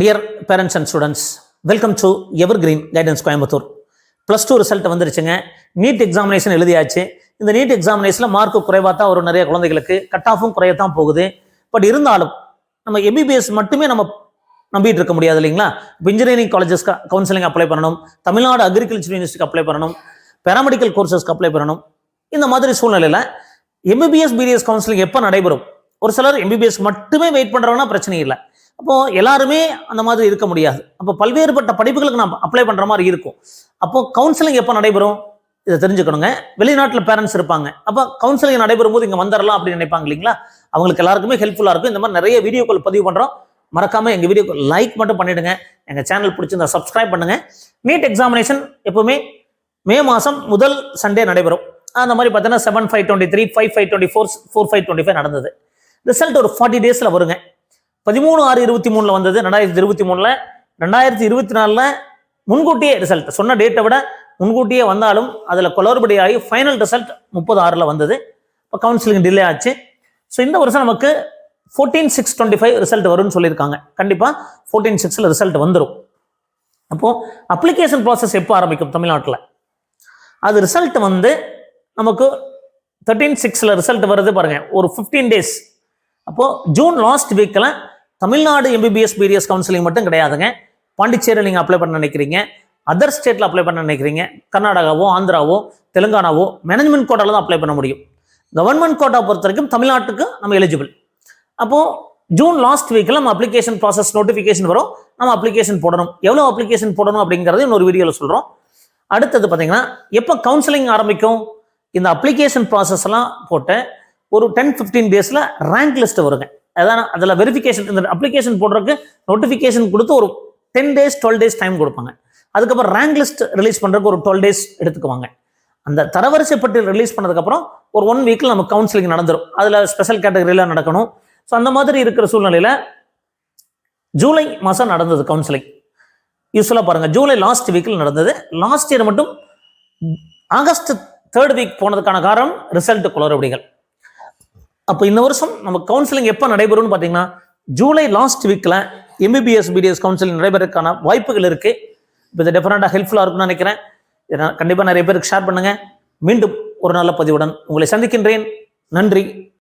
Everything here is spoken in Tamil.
Dear parents and students welcome to evergreen guidance Coimbatore plus two result வந்துருச்சுங்க. நீட் எக்ஸாமினேஷன் எழுதியாச்சு. இந்த நீட் எக்ஸாமினேஷனில் மார்க்கு குறைவாக தான் வரும் நிறைய குழந்தைகளுக்கு. கட் ஆஃபும் குறையத்தான் போகுது. பட் இருந்தாலும் நம்ம எம்பிபிஎஸ் மட்டுமே நம்ம நம்பிட்டு இருக்க முடியாது இல்லைங்களா? இப்போ இன்ஜினியரிங் காலேஜஸ்க்கு கவுன்சிலிங் அப்ளை பண்ணணும். தமிழ்நாடு அக்ரிகல்ச்சர் யூனிவர்சிட்டிக்கு அப்ளை பண்ணணும். பேராமெடிக்கல் கோர்சஸ்க்கு அப்ளை பண்ணணும். இந்த மாதிரி சூழ்நிலையில் எம்பிபிஎஸ் பிடிஎஸ் கவுன்சிலிங் எப்போ நடைபெறும்? ஒரு சிலர் எம்பிபிஎஸ் மட்டுமே வெயிட் பண்ணுறவங்கன்னா பிரச்சனை இல்லை. அப்போது எல்லாருமே அந்த மாதிரி இருக்க முடியாது. அப்போ பல்வேறுபட்ட படிப்புகளுக்கு நம்ம அப்ளை பண்ணுற மாதிரி இருக்கும். அப்போது கவுன்சிலிங் எப்போ நடைபெறும்? இதை தெரிஞ்சுக்கணுங்க. வெளிநாட்டில் பேரண்ட்ஸ் இருப்பாங்க. அப்போ கவுன்சிலிங் நடைபெறும் போது இங்கே வந்துடலாம் அப்படின்னு நினைப்பாங்க இல்லைங்களா? அவங்களுக்கு எல்லாருக்குமே ஹெல்ப்ஃபுல்லாக இருக்கும். இந்த மாதிரி நிறைய வீடியோக்கள் பதிவு பண்ணுறோம் மறக்காமல் எங்கள் வீடியோக்கு லைக் மட்டும் பண்ணிடுங்க. எங்கள் சேனல் பிடிச்சிருந்தா சப்ஸ்கிரைப் பண்ணுங்க. நீட் எக்ஸாமினேஷன் எப்போவுமே மே மாதம் முதல் சண்டே நடைபெறும். அந்த மாதிரி பார்த்தீங்கன்னா seven five twenty three five five twenty four four five twenty five நடந்தது. ரிசல்ட் ஒரு ஃபார்ட்டி டேஸில் வருங்க. பதிமூணு ஆறு இருபத்தி மூணுல வந்தது ரெண்டாயிரத்தி இருபத்தி மூணுல. ரெண்டாயிரத்தி இருபத்தி நாலுல முன்கூட்டியே ரிசல்ட் சொன்ன டேட்டை விட முன்கூட்டியே வந்தாலும் அதில் குளறுபடி ஆகி ஃபைனல் ரிசல்ட் முப்பது ஆறில் வந்தது. இப்போ கவுன்சிலிங் டிலே ஆச்சு. ஸோ இந்த வருஷம் நமக்கு fourteen six twenty five result வரும்னு சொல்லியிருக்காங்க. கண்டிப்பாக ஃபோர்டீன் சிக்ஸில் ரிசல்ட் வந்துடும் அப்போது அப்ளிகேஷன் ப்ராசஸ் எப்போ ஆரம்பிக்கும் தமிழ்நாட்டில்? அது ரிசல்ட் வந்து நமக்கு தேர்ட்டீன் சிக்ஸில் ரிசல்ட் வருது பாருங்கள் ஒரு ஃபிஃப்டீன் டேஸ் அப்போது ஜூன் லாஸ்ட் வீக்கில் தமிழ்நாடு எம்பிபிஎஸ் பிடிஎஸ் கவுன்சிலிங் மட்டும் கிடையாதுங்க. பாண்டிச்சேரியில் நீங்கள் அப்ளை பண்ண நினைக்கிறீங்க. அதர் ஸ்டேட்டில் அப்ளை பண்ண நினைக்கிறீங்க. கர்நாடகாவோ ஆந்திராவோ தெலுங்கானாவோ மேனேஜ்மெண்ட் கோட்டாவில் தான் அப்ளை பண்ண முடியும். கவர்மெண்ட் கோட்டா பொறுத்த வரைக்கும் தமிழ்நாட்டுக்கு நம்ம எலிஜிபிள் அப்போது ஜூன் லாஸ்ட் வீக்கில் நம்ம அப்ளிகேஷன் ப்ராசஸ் நோட்டிஃபிகேஷன் வரும். நம்ம அப்ளிகேஷன் போடணும். எவ்வளோ அப்ளிகேஷன் போடணும் அப்படிங்கிறது இன்னொரு வீடியோவில் சொல்கிறோம் அடுத்தது பார்த்தீங்கன்னா எப்போ கவுன்சிலிங் ஆரம்பிக்கும்? இந்த அப்ளிகேஷன் ப்ராசஸ் எல்லாம் போட்டு ஒரு டென் ஃபிஃப்டீன் டேஸில் ரேங்க் லிஸ்ட் வருங்க. அதான் அதில் வெரிஃபிகேஷன் இந்த அப்ளிகேஷன் போடுறதுக்கு நோட்டிஃபிகேஷன் கொடுத்து ஒரு ten days twelve days time கொடுப்பாங்க. அதுக்கப்புறம் ரேங்க் லிஸ்ட் ரிலீஸ் பண்ணுறதுக்கு ஒரு டுவெல் டேஸ் எடுத்துக்குவாங்க. அந்த தரவரிசை பட்டியல் ரிலீஸ் பண்ணதுக்கப்புறம் ஒரு ஒன் வீக்கில் நம்ம கவுன்சிலிங் நடந்துடும் அதில் ஸ்பெஷல் கேட்டகரியில் நடக்கணும். ஸோ அந்த மாதிரி இருக்கிற சூழ்நிலையில் ஜூலை மாதம் நடந்தது கவுன்சிலிங் யூஸ்வலாக பாருங்கள் ஜூலை லாஸ்ட் வீக்கில் நடந்தது. லாஸ்ட் இயர் மட்டும் ஆகஸ்ட் தேர்ட் வீக் போனதுக்கான காரணம் ரிசல்ட் குளறுபடிகள். அப்போ இந்த வருஷம் நம்ம கவுன்சிலிங் எப்போ நடைபெறும்னு பார்த்தீங்கன்னா ஜூலை லாஸ்ட் வீக்கில் எம்பிபிஎஸ் பிடிஎஸ் கவுன்சிலிங் நடைபெறதுக்கான வாய்ப்புகள் இருக்குது இப்போ இது டெஃபினட்டாக ஹெல்ப்ஃபுல்லாக இருக்கும்னு நினைக்கிறேன். இதை கண்டிப்பாக நிறைய பேருக்கு ஷேர் பண்ணுங்கள் மீண்டும் ஒரு நல்ல பதிவுடன் உங்களை சந்திக்கின்றேன். நன்றி.